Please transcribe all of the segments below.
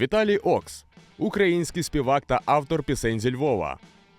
Віталій Окс, український співак та автор пісень зі Львова.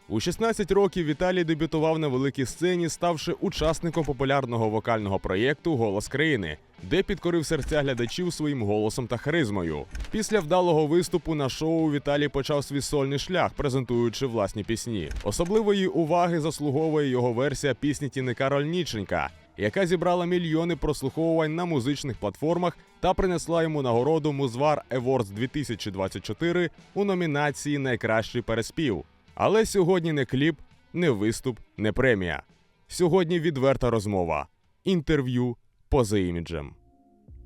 У 16 років Віталій дебютував на великій сцені, ставши учасником популярного вокального проєкту Голос країни, де підкорив серця глядачів своїм голосом та харизмою. Після вдалого виступу на шоу Віталій почав свій сольний шлях, презентуючи власні пісні. Особливої уваги заслуговує його версія пісні Тіни Кароль Ніченька, яка зібрала мільйони прослуховувань на музичних платформах та принесла йому нагороду Музвар Awards 2024 у номінації Найкращий переспів. Але сьогодні не кліп, не виступ, не премія. Сьогодні відверта розмова. Інтерв'ю поза іміджем.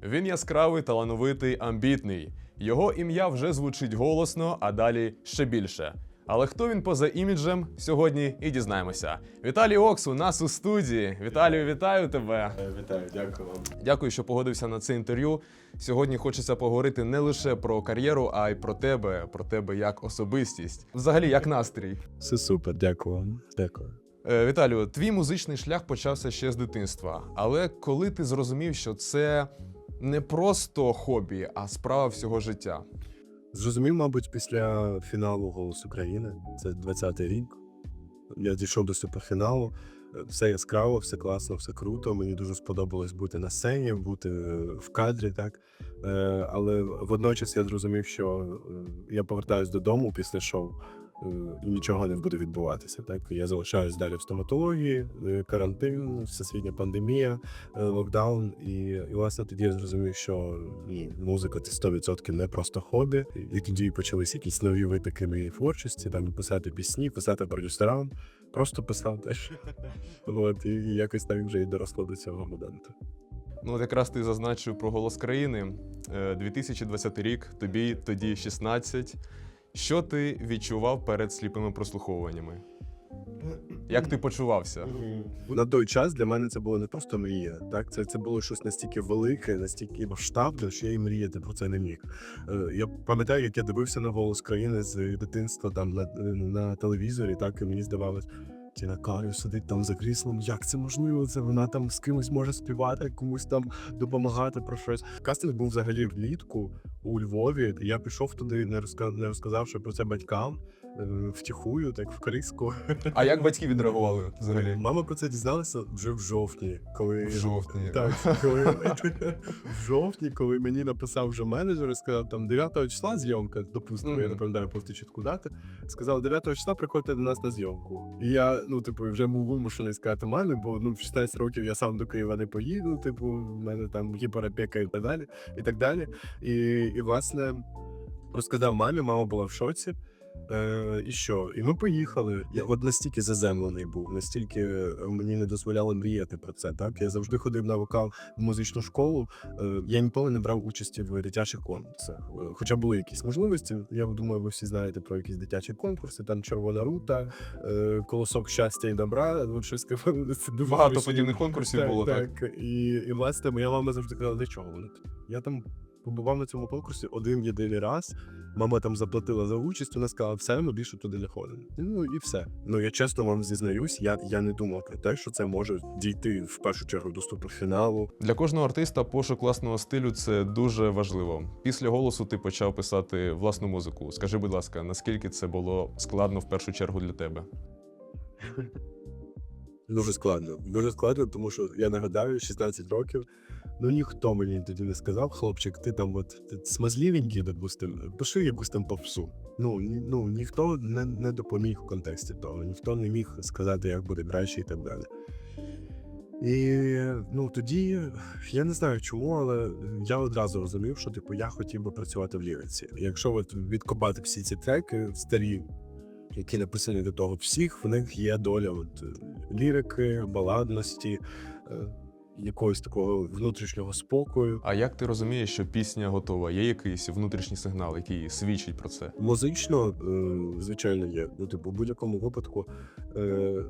Він яскравий, талановитий, амбітний. Його ім'я вже звучить голосно, а далі ще більше. Але хто він поза іміджем, сьогодні і дізнаємося. Віталій Окс у нас у студії. Віталію, вітаю тебе. Е, Вітаю, дякую вам. Дякую, що погодився на це інтерв'ю. Сьогодні хочеться поговорити не лише про кар'єру, а й про тебе, про тебе як особистість. Взагалі, як настрій. Все супер, дякую вам. Дякую. Е, Віталію, твій музичний шлях почався ще з дитинства. Але коли ти зрозумів, що це не просто хобі, а справа всього життя. Зрозумів, мабуть, після фіналу Голос України. Це 20-й рік. Я дійшов до суперфіналу. Все яскраво, все класно, все круто. Мені дуже сподобалось бути на сцені, бути е, в кадрі, так. Е, Але водночас я зрозумів, що е, я повертаюсь додому після шоу. Е, нічого не буде відбуватися. Так я залишаюсь далі в стоматології, е, карантин, всесвітня пандемія, е, локдаун. І, і власне тоді я зрозумів, що ні, музика це 100% не просто хобі. І тоді почались якісь нові витоки моєї творчості, там писати пісні, писати продюсерам, просто писати. От і якось так вже і доросло до цього моменту. Ну, от якраз ти зазначив про голос країни. Е, 2020 рік, тобі тоді 16. Що ти відчував перед сліпими прослуховуваннями? Як ти почувався? На той час для мене це було не просто мрія. Так, це, це було щось настільки велике, настільки масштабне, що я і мріяти про це не міг. Е, Я пам'ятаю, як я дивився на голос країни з дитинства там на, на телевізорі, так і мені здавалось. Тіна Карю сидить там за кріслом. Як це можливо? Це вона там з кимось може співати, комусь там допомагати про щось. Кастинг був взагалі влітку у Львові. Я пішов туди, не розка... не розказавши про це батькам. е, Втіхую, так в криску. А як батьки відреагували взагалі? Мама про це дізналася вже в жовтні, коли В жовтні. Так, коли в жовтні, коли мені написав вже менеджер і сказав, там 9 числа зйомка, допустимо, я Мгм. не пам'ятаю просто чітку дати. Сказав, 9 числа приходьте до нас на зйомку. І я, ну, типу, вже був вимушений сказати мамі, бо ну, в 16 років я сам до Києва не поїду, типу, в мене там гіперопека і так далі. І так далі. І, і власне, розказав мамі, мама була в шоці. Е, і що? І ми поїхали. Я от настільки заземлений був, настільки е, мені не дозволяли мріяти про це. Так я завжди ходив на вокал в музичну школу. Е, я ніколи не брав участі в дитячих конкурсах. Е, Хоча були якісь можливості. Я думаю, ви всі знаєте про якісь дитячі конкурси. Там червона рута, е, колосок щастя і добра. От щось Багато подібних конкурсів було, так? так. І, і власне моя мама завжди казала, для чого тобі?» Я там побував на цьому конкурсі один єдиний раз. Мама там заплатила за участь, вона сказала, все, ми більше туди не ходимо. Ну і все. Ну я чесно вам зізнаюсь, я, я не думав про те, що це може дійти в першу чергу до суперфіналу. Для кожного артиста пошук власного стилю це дуже важливо. Після голосу ти почав писати власну музику. Скажи, будь ласка, наскільки це було складно в першу чергу для тебе? Дуже складно. Дуже складно, тому що я нагадаю, 16 років. Ну ніхто мені тоді не сказав, хлопчик, ти там от ти смазливенький, допустим, пиши якусь там попсу. Ну, ні, ну ніхто не, не допоміг в контексті того, ніхто не міг сказати, як буде краще і так далі. І ну тоді я не знаю чому, але я одразу розумів, що типу я хотів би працювати в ліриці. Якщо от відкопати всі ці треки старі, які написані до того всіх, в них є доля от, лірики, баладності, е, якогось такого внутрішнього спокою. А як ти розумієш, що пісня готова? Є якийсь внутрішній сигнал, який свідчить про це? Музично, е, звичайно, є. Ну, типу, в будь-якому випадку. Е,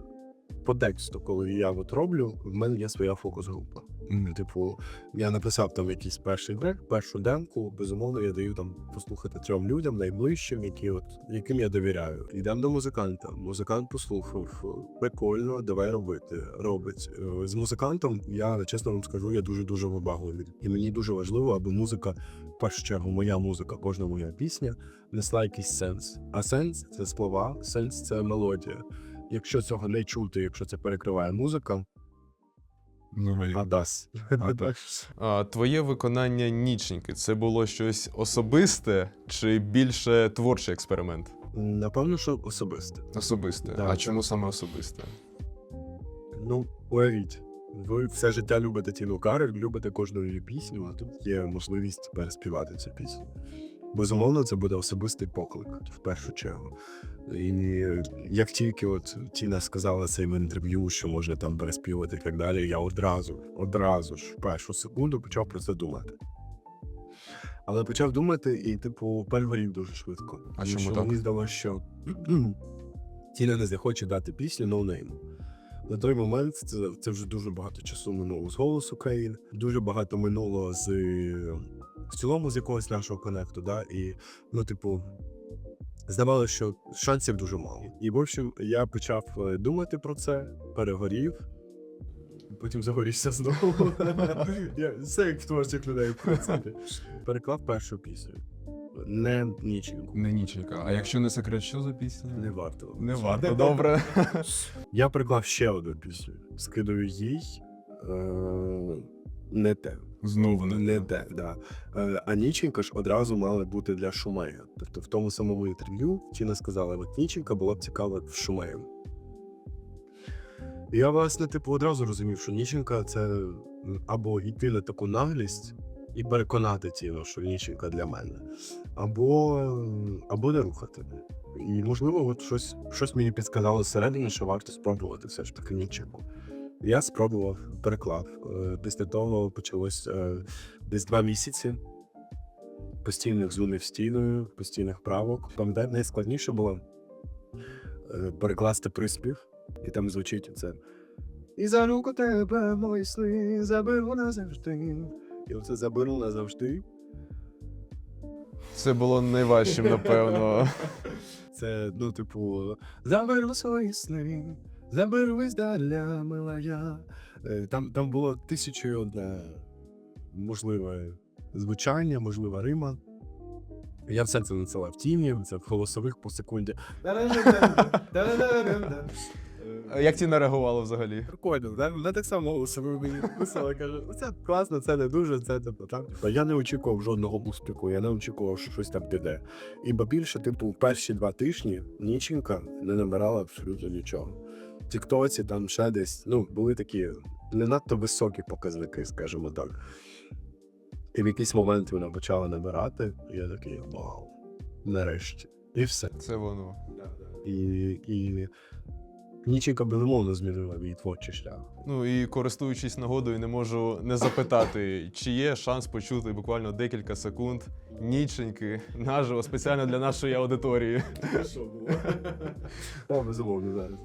по тексту, коли я от роблю, в мене є своя фокус-група. М, Типу, я написав там якийсь перший трек, першу демку. Безумовно, я даю там послухати трьом людям найближчим, які от яким я довіряю. Йдемо до музиканта. Музикант послухав. Прикольно, давай робити. Робить Е, з музикантом. Я чесно вам скажу, я дуже дуже вибагливий. І мені дуже важливо, аби музика, в першу чергу, моя музика, кожна моя пісня несла якийсь сенс. А сенс це слова, сенс це мелодія. Якщо цього не чути, якщо це перекриває музика, гадас. А, твоє виконання ніченьки це було щось особисте чи більше творчий експеримент? Напевно, що особисте. Особисте. Да, а так. чому саме особисте? Ну, уявіть, ви все життя любите Тіну Карель, любите кожну її пісню, а тут є можливість переспівати цю пісню. Безумовно, це буде особистий поклик в першу чергу. І як тільки от Тіна сказала це в інтерв'ю, що можна там переспівати і так далі, я одразу, одразу ж в першу секунду почав про це думати. Але почав думати і, типу, перегорів дуже швидко. А чому що так? Мені здалося, що Тіна не захоче дати пісню Name. На той момент це, це вже дуже багато часу минуло з голосу країн, дуже багато минуло з в цілому з якогось нашого конекту, да, і ну, типу, здавалося, що шансів дуже мало. І в общем, я почав е, думати про це, перегорів. Потім загорівся знову. Все як в творчих людей, в принципі. Переклав першу пісню. Не нічого. Не ніченька. А якщо не секрет, що за пісня? Не варто. Не варто, добре. Я приклав ще одну пісню. Скидаю їй. Не те. Знову не, Не те, да. Е, а Ніченька ж одразу мала бути для Шумея. Тобто в тому самому інтерв'ю Тіна сказала, от Ніченька була б цікава в Шумею. Я, власне, типу, одразу розумів, що Ніченка це або йти на таку наглість і переконати Тіну, що Ніченка для мене, або, або не рухати. І, можливо, от щось, щось мені підсказало зсередині, що варто спробувати все ж таки Ніченку. Я спробував, переклав. Е, Після того почалось е, десь два місяці постійних зумів стіною, постійних правок. Пам'ятаю, найскладніше було е, перекласти приспів, і там звучить це. І за руку тебе мої сни заберу назавжди. І оце заберу назавжди. Це було найважчим, напевно. Це, ну, типу, заберу свої сни, заберу здаля, милая. Е, Там, там було тисячу і одне можливе звучання, можлива рима. Я все це надсилав в тіні, це в голосових по секунді. Як Тіна реагувала взагалі? Прикольно, да? вона так само голосовою мені писала, каже, «Ну, це класно, це не дуже, це так. Типу, Я не очікував жодного успіху, я не очікував, що щось там піде. І більше, типу, перші два тижні Ніченка не набирала абсолютно нічого. В Тіктоці там ще десь, ну, були такі не надто високі показники, скажімо так. І в якийсь момент вона почала набирати, і я такий вау, нарешті. І все. Це воно. І, і Ніченка безумовно змінила мій творчий шлях. Ну і користуючись нагодою, не можу не запитати, чи є шанс почути буквально декілька секунд ніченьки наживо спеціально для нашої аудиторії. Що було? О, безумовно, зараз.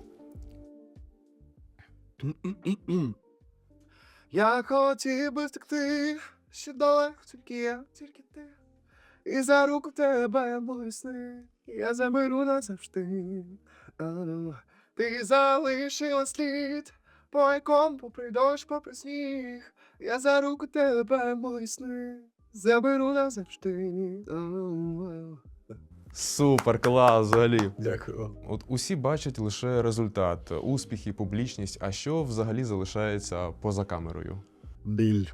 Я хотів би втекти, ще далеко тільки я, тільки ти. І за руку тебе мої сни, я заберу назавжди. Ти залишила слід, по якому попри дощ, попри сніг. Я за руку тебе мої сни, заберу назавжди. Супер, клас, взагалі. Дякую. От усі бачать лише результат, успіхи, публічність. А що взагалі залишається поза камерою? Біль.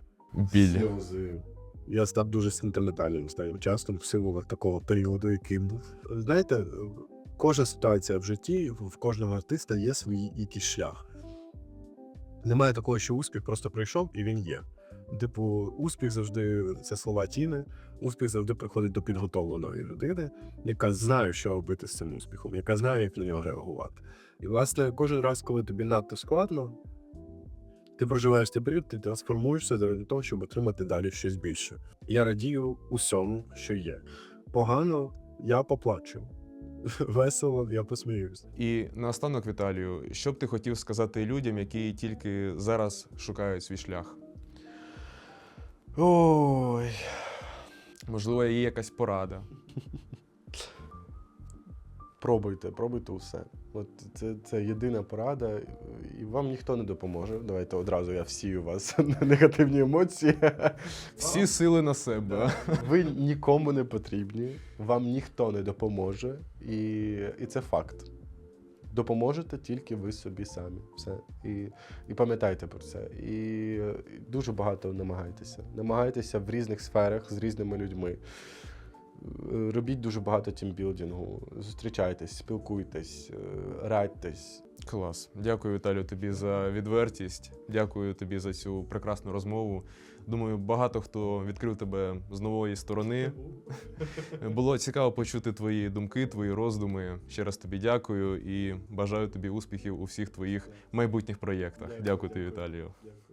Біль. Сльози. Я став дуже сентиментальним останнім часом в силу такого періоду, який був. Знаєте, кожна ситуація в житті, в кожного артиста є свій якийсь шлях. Немає такого, що успіх просто прийшов і він є. Типу, успіх завжди це слова тіни, успіх завжди приходить до підготовленої людини, яка знає, що робити з цим успіхом, яка знає, як на нього реагувати. І, власне, кожен раз, коли тобі надто складно, ти проживаєш цей період, ти трансформуєшся заради того, щоб отримати далі щось більше. Я радію усьому, що є. Погано, я поплачу. весело, я посміюсь. І наостанок, Віталію, що б ти хотів сказати людям, які тільки зараз шукають свій шлях? Ой. Можливо, є якась порада. Пробуйте, пробуйте усе. От це, це єдина порада, і вам ніхто не допоможе. Давайте одразу я всію вас на негативні емоції. Всі сили на себе. Ви нікому не потрібні, вам ніхто не допоможе, і, і це факт. Допоможете тільки ви собі самі. Все. І, і пам'ятайте про це. І, і дуже багато намагайтеся. Намагайтеся в різних сферах з різними людьми. Е, Робіть дуже багато тімбілдингу, зустрічайтесь, спілкуйтесь, е, радьтесь. Клас. Дякую, Віталію, тобі за відвертість. Дякую тобі за цю прекрасну розмову. Думаю, багато хто відкрив тебе з нової сторони. Було цікаво почути твої думки, твої роздуми. Ще раз тобі дякую і бажаю тобі успіхів у всіх твоїх майбутніх проєктах. Дякую тобі, Віталію. Дякую.